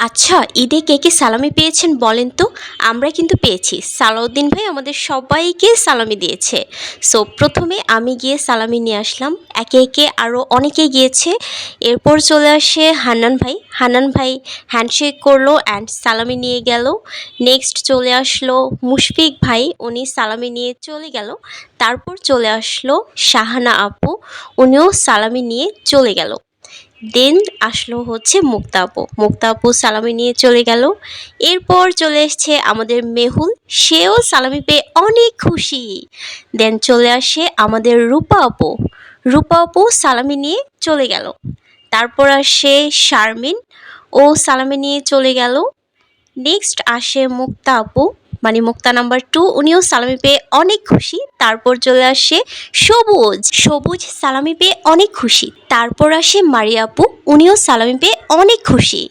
আচ্ছা ঈদে কে কে সালামি পেয়েছেন বলেন তো? আমরা কিন্তু পেয়েছি। সালাউদ্দিন ভাই আমাদের সবাইকে সালামি দিয়েছে। সো, প্রথমে আমি গিয়ে সালামি নিয়ে আসলাম। একে একে আরও অনেকে গিয়েছে। এরপর চলে আসে হান্নান ভাই। হান্নান ভাই হ্যান্ডশেক করল অ্যান্ড সালামি নিয়ে গেল। নেক্সট চলে আসলো মুশফিক ভাই। উনি সালামি নিয়ে চলে গেল। তারপর চলে আসলো শাহানা আপু। উনিও সালামি নিয়ে চলে গেল। দেন আসলো হচ্ছে মুক্তা আপু। মুক্তা আপু সালামি নিয়ে চলে গেল। এরপর চলে এসছে আমাদের মেহুল। সেও সালামি পেয়ে অনেক খুশি। দেন চলে আসে আমাদের রূপা আপু। রূপা আপু সালামি নিয়ে চলে গেল। তারপর আসে শারমিন। ও সালামি নিয়ে চলে গেল। নেক্সট আসে মুক্তা আপু। মানে মুক্তা নাম্বার টু উনিও সালামি পেয়ে অনেক খুশি। তারপর চলে আসে সবুজ। সবুজ সালামি পেয়ে অনেক খুশি। তারপর আসে মারিয়া আপু, উনিও সালামি পেয়ে অনেক খুশি।